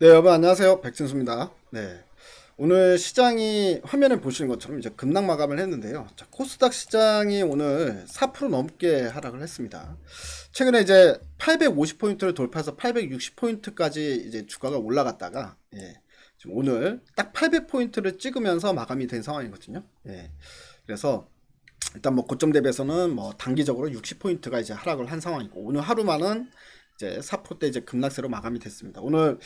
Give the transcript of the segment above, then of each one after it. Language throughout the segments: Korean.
네, 여러분 안녕하세요. 백진수입니다. 네. 오늘 시장이 화면에 보시는 것처럼 이제 급락 마감을 했는데요. 자, 코스닥 시장이 오늘 4% 넘게 하락을 했습니다. 최근에 이제 850포인트를 돌파해서 860포인트까지 이제 주가가 올라갔다가 예. 지금 오늘 딱 800포인트를 찍으면서 마감이 된 상황이거든요. 예. 그래서 일단 뭐 고점 대비해서는 뭐 단기적으로 60포인트가 이제 하락을 한 상황이고 오늘 하루만은 이제 4포대 이제 급락세로 마감이 됐습니다. 오늘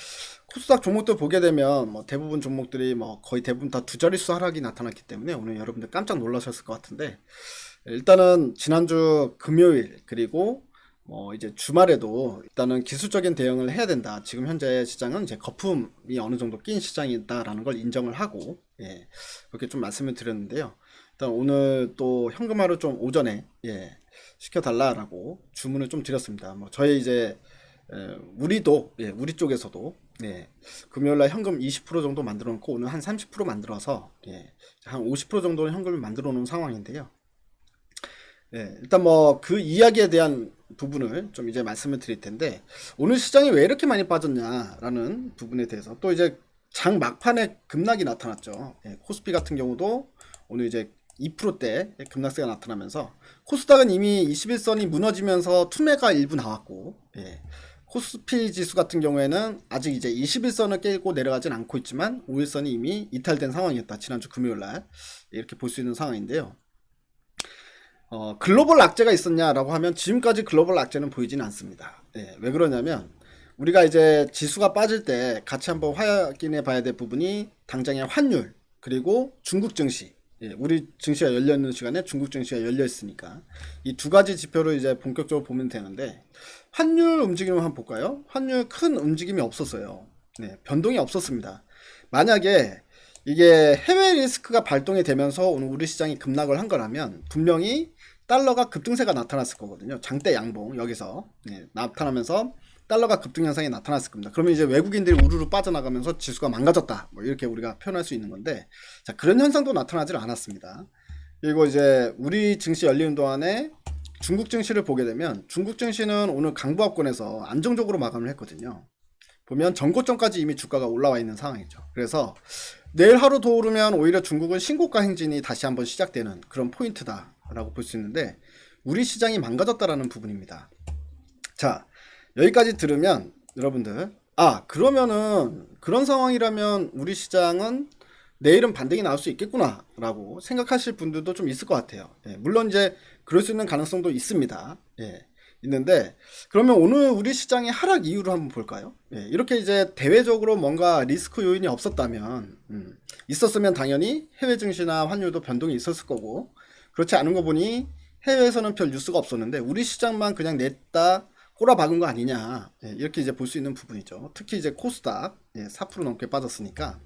코스닥 종목들 보게 되면 뭐 대부분 종목들이 뭐 거의 대부분 다 두 자릿수 하락이 나타났기 때문에 오늘 여러분들 깜짝 놀라셨을 것 같은데 일단은 지난주 금요일 그리고 뭐 이제 주말에도 일단은 기술적인 대응을 해야 된다. 지금 현재 시장은 이제 거품이 어느 정도 낀 시장이다라는 걸 인정을 하고 예, 그렇게 좀 말씀을 드렸는데요. 일단 오늘 또 현금화를 좀 오전에 예, 시켜달라라고 주문을 좀 드렸습니다. 뭐 저희 이제 에, 우리도 예, 우리 쪽에서도 예, 금요일날 현금 20% 정도 만들어 놓고 오늘 한 30% 만들어서 예, 한 50% 정도는 현금을 만들어 놓은 상황인데요. 예, 일단 뭐 그 이야기에 대한 부분을 좀 이제 말씀을 드릴 텐데 오늘 시장이 왜 이렇게 많이 빠졌냐라는 부분에 대해서 또 이제 장 막판에 급락이 나타났죠. 예, 코스피 같은 경우도 오늘 이제 2%대 급락세가 나타나면서 코스닥은 이미 21선이 무너지면서 투매가 일부 나왔고 예, 코스피 지수 같은 경우에는 아직 이제 21선을 깨고 내려가진 않고 있지만 5일선이 이미 이탈된 상황이었다. 지난주 금요일 날 이렇게 볼 수 있는 상황인데요. 어, 글로벌 악재가 있었냐라고 하면 지금까지 글로벌 악재는 보이지는 않습니다. 예, 왜 그러냐면 우리가 이제 지수가 빠질 때 같이 한번 확인해 봐야 될 부분이 당장의 환율 그리고 중국 증시 예, 우리 증시가 열려 있는 시간에 중국 증시가 열려 있으니까 이 두 가지 지표를 이제 본격적으로 보면 되는데 환율 움직임을 한번 볼까요? 환율 큰 움직임이 없었어요. 네, 변동이 없었습니다. 만약에 이게 해외 리스크가 발동이 되면서 오늘 우리 시장이 급락을 한 거라면 분명히 달러가 급등세가 나타났을 거거든요. 장대 양봉 여기서 네, 나타나면서 달러가 급등 현상이 나타났을 겁니다. 그러면 이제 외국인들이 우르르 빠져나가면서 지수가 망가졌다. 뭐 이렇게 우리가 표현할 수 있는 건데, 자 그런 현상도 나타나질 않았습니다. 그리고 이제 우리 증시 열리는 동안에 중국 증시를 보게 되면 중국 증시는 오늘 강보합권에서 안정적으로 마감을 했거든요. 보면 전고점까지 이미 주가가 올라와 있는 상황이죠. 그래서 내일 하루 더 오르면 오히려 중국은 신고가 행진이 다시 한번 시작되는 그런 포인트다라고 볼 수 있는데 우리 시장이 망가졌다라는 부분입니다. 자, 여기까지 들으면 여러분들 아 그러면은 그런 상황이라면 우리 시장은 내일은 반등이 나올 수 있겠구나라고 생각하실 분들도 좀 있을 것 같아요. 예, 물론 이제 그럴 수 있는 가능성도 있습니다. 예, 있는데 그러면 오늘 우리 시장의 하락 이유를 한번 볼까요? 예, 이렇게 이제 대외적으로 뭔가 리스크 요인이 없었다면 음, 있었으면 당연히 해외 증시나 환율도 변동이 있었을 거고 그렇지 않은 거 보니 해외에서는 별 뉴스가 없었는데 우리 시장만 그냥 냈다 꼬라박은 거 아니냐 예, 이렇게 이제 볼 수 있는 부분이죠. 특히 이제 코스닥 예, 4% 넘게 빠졌으니까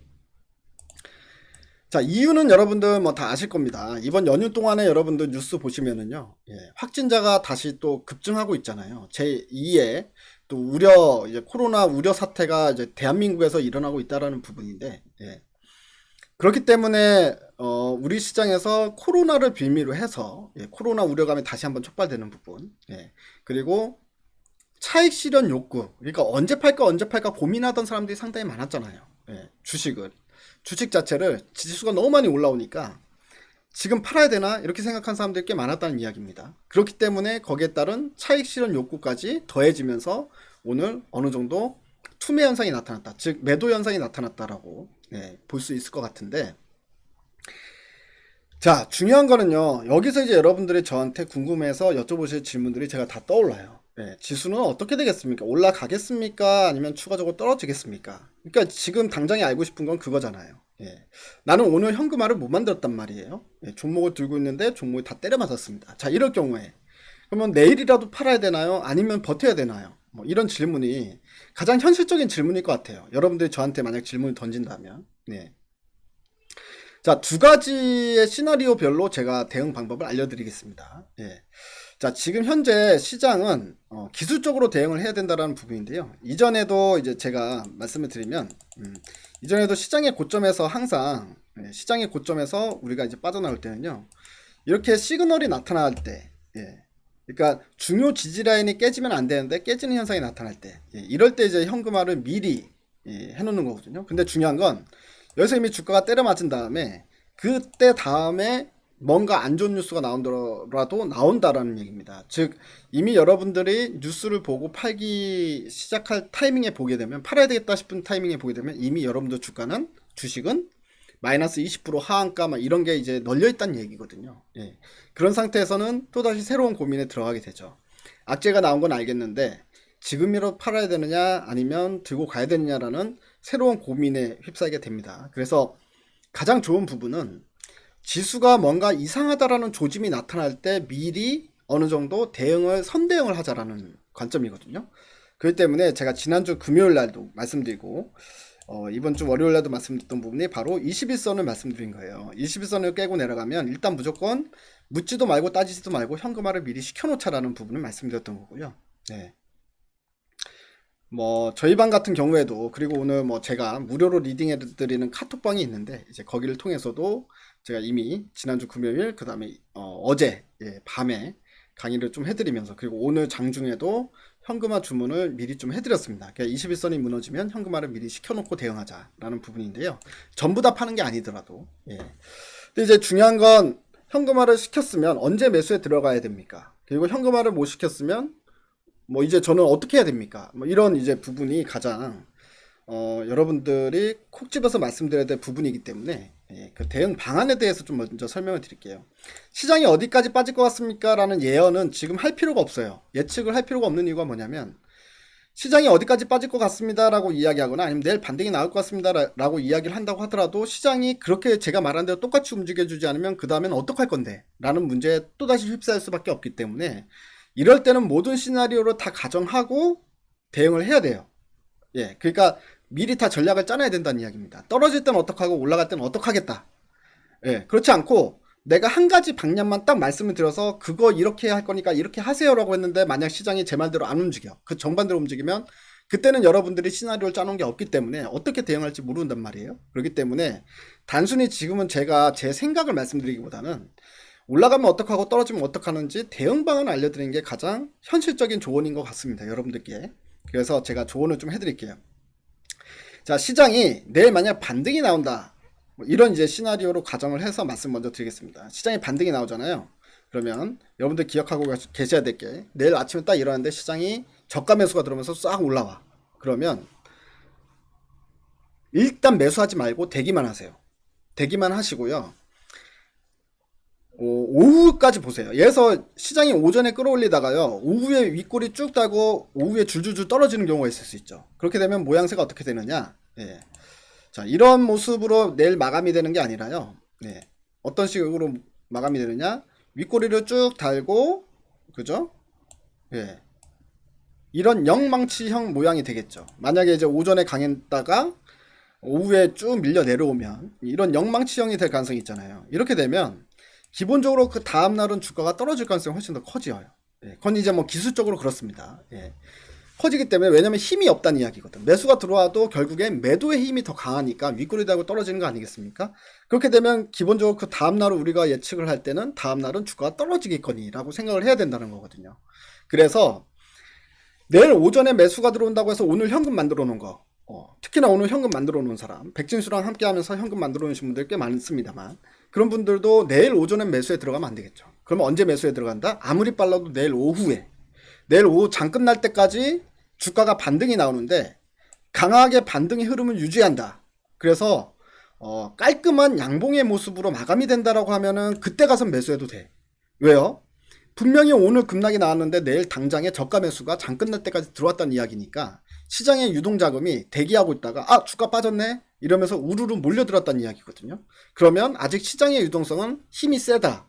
자 이유는 여러분들 뭐 다 아실 겁니다. 이번 연휴 동안에 여러분들 뉴스 보시면은요 예, 확진자가 다시 또 급증하고 있잖아요. 제 2의 또 우려 이제 코로나 우려 사태가 이제 대한민국에서 일어나고 있다라는 부분인데 예. 그렇기 때문에 어, 우리 시장에서 코로나를 빌미로 해서 예, 코로나 우려감이 다시 한번 촉발되는 부분 예, 그리고 차익 실현 욕구. 그러니까 언제 팔까 언제 팔까 고민하던 사람들이 상당히 많았잖아요. 예, 주식을 주식 자체를 지수가 너무 많이 올라오니까 지금 팔아야 되나? 이렇게 생각한 사람들이 꽤 많았다는 이야기입니다. 그렇기 때문에 거기에 따른 차익 실현 욕구까지 더해지면서 오늘 어느 정도 투매 현상이 나타났다. 즉 매도 현상이 나타났다라고 예, 볼수 있을 것 같은데. 자 중요한 거는요. 여기서 이제 여러분들이 저한테 궁금해서 여쭤보실 질문들이 제가 다 떠올라요 네, 지수는 어떻게 되겠습니까? 올라가겠습니까? 아니면 추가적으로 떨어지겠습니까? 그러니까 지금 당장에 알고 싶은 건 그거잖아요. 예. 나는 오늘 현금화를 못 만들었단 말이에요. 예, 종목을 들고 있는데 종목이 다 때려 맞았습니다. 자, 이럴 경우에 그러면 내일이라도 팔아야 되나요? 아니면 버텨야 되나요? 뭐 이런 질문이 가장 현실적인 질문일 것 같아요. 여러분들이 저한테 만약 질문을 던진다면. 네. 자, 두 가지의 시나리오별로 제가 대응 방법을 알려드리겠습니다. 예. 자, 지금 현재 시장은 어, 기술적으로 대응을 해야 된다는 부분인데요. 이전에도 이제 제가 말씀을 드리면, 음, 이전에도 시장의 고점에서 항상 예, 시장의 고점에서 우리가 이제 빠져나올 때는요, 이렇게 시그널이 나타날 때, 예, 그러니까 중요 지지 라인이 깨지면 안 되는데 깨지는 현상이 나타날 때, 예, 이럴 때 이제 현금화를 미리 예, 해놓는 거거든요. 근데 중요한 건 여기서 이미 주가가 때려 맞은 다음에 그때 다음에 뭔가 안 좋은 뉴스가 나온더라도 나온다라는 얘기입니다. 즉 이미 여러분들이 뉴스를 보고 팔기 시작할 타이밍에 보게 되면 팔아야 되겠다 싶은 타이밍에 보게 되면 이미 여러분들 주가는 주식은 마이너스 20% 하한가 막 이런 게 이제 널려 있다는 얘기거든요. 예. 그런 상태에서는 또 다시 새로운 고민에 들어가게 되죠. 악재가 나온 건 알겠는데 지금이라도 팔아야 되느냐 아니면 들고 가야 되느냐라는 새로운 고민에 휩싸이게 됩니다. 그래서 가장 좋은 부분은 지수가 뭔가 이상하다라는 조짐이 나타날 때 미리 어느 정도 대응을 선대응을 하자라는 관점이거든요. 그렇기 때문에 제가 지난주 금요일 날도 말씀드리고 어, 이번 주 월요일 날도 말씀드렸던 부분이 바로 21선을 말씀드린 거예요. 21선을 깨고 내려가면 일단 무조건 묻지도 말고 따지지도 말고 현금화를 미리 시켜놓자라는 부분을 말씀드렸던 거고요. 네. 뭐 저희 방 같은 경우에도 그리고 오늘 뭐 제가 무료로 리딩해 드리는 카톡방이 있는데 이제 거기를 통해서도 제가 이미 지난주 금요일 그 다음에 어, 제 예, 밤에 강의를 좀 해드리면서 그리고 오늘 장중에도 현금화 주문을 미리 좀 해드렸습니다. 그러니까 21선이 무너지면 현금화를 미리 시켜놓고 대응하자라는 부분인데요. 전부 다 파는 게 아니더라도 예. 근데 이제 중요한 건 현금화를 시켰으면 언제 매수에 들어가야 됩니까? 그리고 현금화를 못 시켰으면 뭐 이제 저는 어떻게 해야 됩니까? 뭐 이런 이제 부분이 가장 어, 여러분들이 콕 집어서 말씀드려야 될 부분이기 때문에 예, 그 대응 방안에 대해서 좀 먼저 설명을 드릴게요. 시장이 어디까지 빠질 것 같습니까? 라는 예언은 지금 할 필요가 없어요. 예측을 할 필요가 없는 이유가 뭐냐면 시장이 어디까지 빠질 것 같습니다라고 이야기하거나 아니면 내일 반등이 나올 것 같습니다라고 이야기를 한다고 하더라도 시장이 그렇게 제가 말한 대로 똑같이 움직여주지 않으면 그 다음에는 어떡할 건데? 라는 문제에 또다시 휩싸일 수밖에 없기 때문에 이럴 때는 모든 시나리오를 다 가정하고 대응을 해야 돼요. 예, 그러니까 미리 다 전략을 짜놔야 된다는 이야기입니다. 떨어질 때는 어떡하고 올라갈 때는 어떡하겠다. 예, 그렇지 않고 내가 한 가지 방향만 딱 말씀을 드려서 그거 이렇게 할 거니까 이렇게 하세요라고 했는데 만약 시장이 제 말대로 안 움직여. 그 정반대로 움직이면 그때는 여러분들이 시나리오를 짜놓은 게 없기 때문에 어떻게 대응할지 모른단 말이에요. 그렇기 때문에 단순히 지금은 제가 제 생각을 말씀드리기보다는 올라가면 어떡하고 떨어지면 어떡하는지 대응 방안을 알려드리는 게 가장 현실적인 조언인 것 같습니다. 여러분들께. 그래서 제가 조언을 좀 해드릴게요. 자, 시장이 내일 만약 반등이 나온다. 뭐 이런 이제 시나리오로 가정을 해서 말씀 먼저 드리겠습니다. 시장이 반등이 나오잖아요. 그러면 여러분들 기억하고 계셔야 될 게 내일 아침에 딱 일어났는데 시장이 저가 매수가 들어오면서 싹 올라와. 그러면 일단 매수하지 말고 대기만 하세요. 대기만 하시고요. 오, 오후까지 보세요. 예서 시장이 오전에 끌어올리다가요. 오후에 윗골이 쭉 따고 오후에 줄줄줄 떨어지는 경우가 있을 수 있죠. 그렇게 되면 모양새가 어떻게 되느냐? 예. 자, 이런 모습으로 내일 마감이 되는 게 아니라요. 예. 어떤 식으로 마감이 되느냐? 윗꼬리를 쭉 달고 그죠? 예. 이런 영망치형 모양이 되겠죠. 만약에 이제 오전에 강했다가 오후에 쭉 밀려 내려오면 이런 영망치형이 될 가능성이 있잖아요. 이렇게 되면 기본적으로 그 다음 날은 주가가 떨어질 가능성이 훨씬 더 커져요. 예, 그건 이제 뭐 기술적으로 그렇습니다. 예. 커지기 때문에 왜냐면 힘이 없다는 이야기거든. 매수가 들어와도 결국엔 매도의 힘이 더 강하니까 윗꼬리 달고 떨어지는 거 아니겠습니까? 그렇게 되면 기본적으로 그 다음 날을 우리가 예측을 할 때는 다음 날은 주가가 떨어지겠거니라고 생각을 해야 된다는 거거든요. 그래서 내일 오전에 매수가 들어온다고 해서 오늘 현금 만들어 놓은 거. 어, 특히나 오늘 현금 만들어 놓은 사람, 백진수랑 함께 하면서 현금 만들어 놓으신 분들 꽤 많습니다만, 그런 분들도 내일 오전에 매수에 들어가면 안 되겠죠. 그러면 언제 매수에 들어간다? 아무리 빨라도 내일 오후에. 내일 오후 장 끝날 때까지 주가가 반등이 나오는데 강하게 반등의 흐름을 유지한다. 그래서 어, 깔끔한 양봉의 모습으로 마감이 된다라고 하면은 그때 가서 매수해도 돼. 왜요? 분명히 오늘 급락이 나왔는데 내일 당장에 저가 매수가 장 끝날 때까지 들어왔다는 이야기니까 시장의 유동 자금이 대기하고 있다가 아 주가 빠졌네 이러면서 우르르 몰려들었다는 이야기거든요. 그러면 아직 시장의 유동성은 힘이 세다.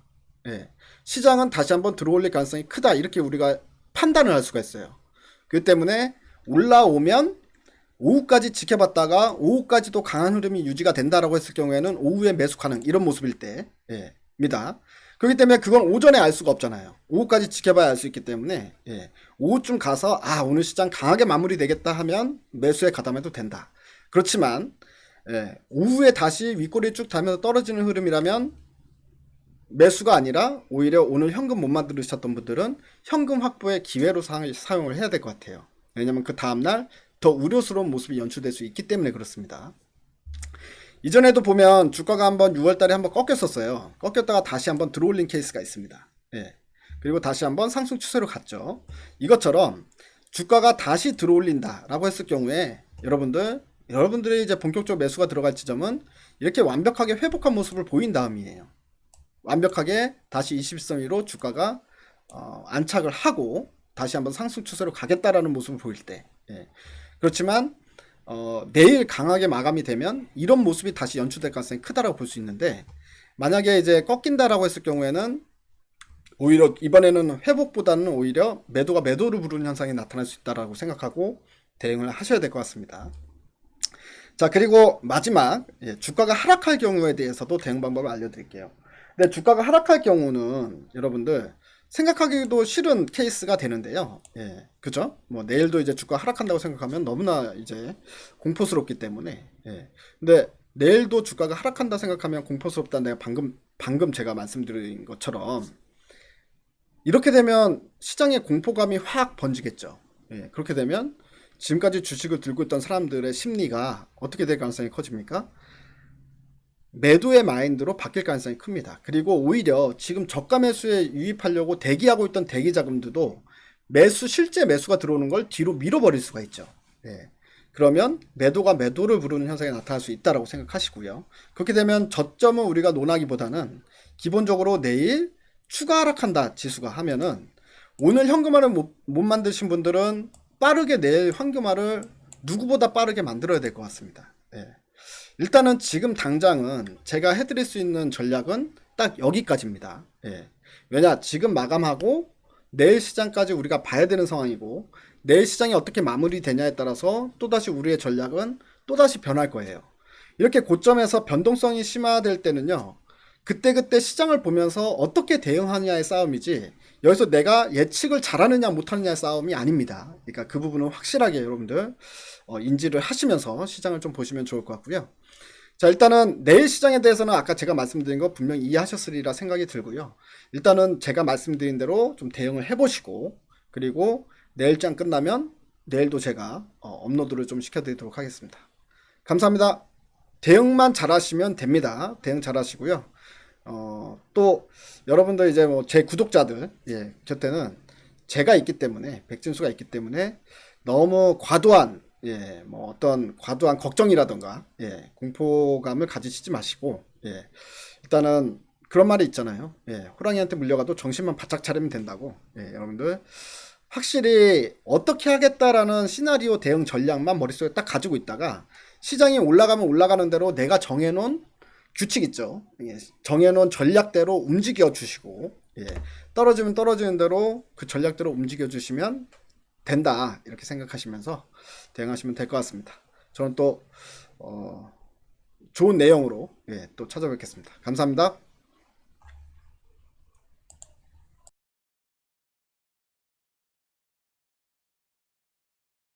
예. 시장은 다시 한번 들어올릴 가능성이 크다. 이렇게 우리가 판단을 할 수가 있어요. 그 때문에 올라오면 오후까지 지켜봤다가 오후까지도 강한 흐름이 유지가 된다라고 했을 경우에는 오후에 매수 가능 이런 모습일 때입니다. 그렇기 때문에 그건 오전에 알 수가 없잖아요. 오후까지 지켜봐야 알 수 있기 때문에 예. 오후쯤 가서 아 오늘 시장 강하게 마무리되겠다 하면 매수에 가담해도 된다. 그렇지만 예, 오후에 다시 윗꼬리 쭉 달면서 떨어지는 흐름이라면 매수가 아니라 오히려 오늘 현금 못 만들으셨던 분들은 현금 확보의 기회로 사, 용을 해야 될 것 같아요. 왜냐면 그 다음날 더 우려스러운 모습이 연출될 수 있기 때문에 그렇습니다. 이전에도 보면 주가가 한번 6월 달에 한번 꺾였었어요. 꺾였다가 다시 한번 들어올린 케이스가 있습니다. 예. 그리고 다시 한번 상승 추세로 갔죠. 이것처럼 주가가 다시 들어올린다라고 했을 경우에 여러분들 여러분들이 이제 본격적 매수가 들어갈 지점은 이렇게 완벽하게 회복한 모습을 보인 다음이에요. 완벽하게 다시 21선 위로 주가가 어, 안착을 하고 다시 한번 상승 추세로 가겠다라는 모습을 보일 때. 예. 그렇지만 어, 내일 강하게 마감이 되면 이런 모습이 다시 연출될 가능성이 크다라고 볼 수 있는데 만약에 이제 꺾인다라고 했을 경우에는 오히려 이번에는 회복보다는 오히려 매도가 매도를 부르는 현상이 나타날 수 있다라고 생각하고 대응을 하셔야 될 것 같습니다. 자 그리고 마지막 예, 주가가 하락할 경우에 대해서도 대응 방법을 알려드릴게요. 근데 주가가 하락할 경우는 여러분들 생각하기도 싫은 케이스가 되는데요. 예, 그죠? 뭐 내일도 이제 주가 하락한다고 생각하면 너무나 이제 공포스럽기 때문에. 예. 근데 내일도 주가가 하락한다 생각하면 공포스럽다 내가 방금 방금 제가 말씀드린 것처럼 이렇게 되면 시장의 공포감이 확 번지겠죠. 예, 그렇게 되면 지금까지 주식을 들고 있던 사람들의 심리가 어떻게 될 가능성이 커집니까? 매도의 마인드로 바뀔 가능성이 큽니다. 그리고 오히려 지금 저가 매수에 유입하려고 대기하고 있던 대기 자금들도 매수 실제 매수가 들어오는 걸 뒤로 밀어버릴 수가 있죠. 예. 그러면 매도가 매도를 부르는 현상이 나타날 수 있다라고 생각하시고요. 그렇게 되면 저점은 우리가 논하기보다는 기본적으로 내일 추가 하락한다 지수가 하면은 오늘 현금화를 못, 못 만드신 분들은 빠르게 내일 현금화를 누구보다 빠르게 만들어야 될 것 같습니다. 예. 일단은 지금 당장은 제가 해드릴 수 있는 전략은 딱 여기까지입니다. 예. 왜냐 지금 마감하고 내일 시장까지 우리가 봐야 되는 상황이고 내일 시장이 어떻게 마무리되냐에 따라서 또다시 우리의 전략은 또다시 변할 거예요. 이렇게 고점에서 변동성이 심화될 때는요. 그때그때 시장을 보면서 어떻게 대응하느냐의 싸움이지 여기서 내가 예측을 잘하느냐 못하느냐의 싸움이 아닙니다. 그러니까 그 부분은 확실하게 여러분들 어, 인지를 하시면서 시장을 좀 보시면 좋을 것 같고요. 자 일단은 내일 시장에 대해서는 아까 제가 말씀드린 거 분명히 이해하셨으리라 생각이 들고요. 일단은 제가 말씀드린 대로 좀 대응을 해보시고 그리고 내일장 끝나면 내일도 제가 어, 업로드를 좀 시켜드리도록 하겠습니다. 감사합니다. 대응만 잘하시면 됩니다. 대응 잘하시고요. 어, 또 여러분들 이제 뭐 제 구독자들 예, 곁에는 제가 있기 때문에 백진수가 있기 때문에 너무 과도한 예, 뭐 어떤 과도한 걱정이라던가 예, 공포감을 가지시지 마시고 예, 일단은 그런 말이 있잖아요. 예, 호랑이한테 물려가도 정신만 바짝 차리면 된다고. 예, 여러분들 확실히 어떻게 하겠다라는 시나리오 대응 전략만 머릿속에 딱 가지고 있다가 시장이 올라가면 올라가는 대로 내가 정해놓은 규칙 있죠. 예, 정해놓은 전략대로 움직여 주시고 예, 떨어지면 떨어지는 대로 그 전략대로 움직여 주시면 된다 이렇게 생각하시면서 대응하시면 될 것 같습니다. 저는 또 어, 좋은 내용으로 예, 또 찾아뵙겠습니다. 감사합니다.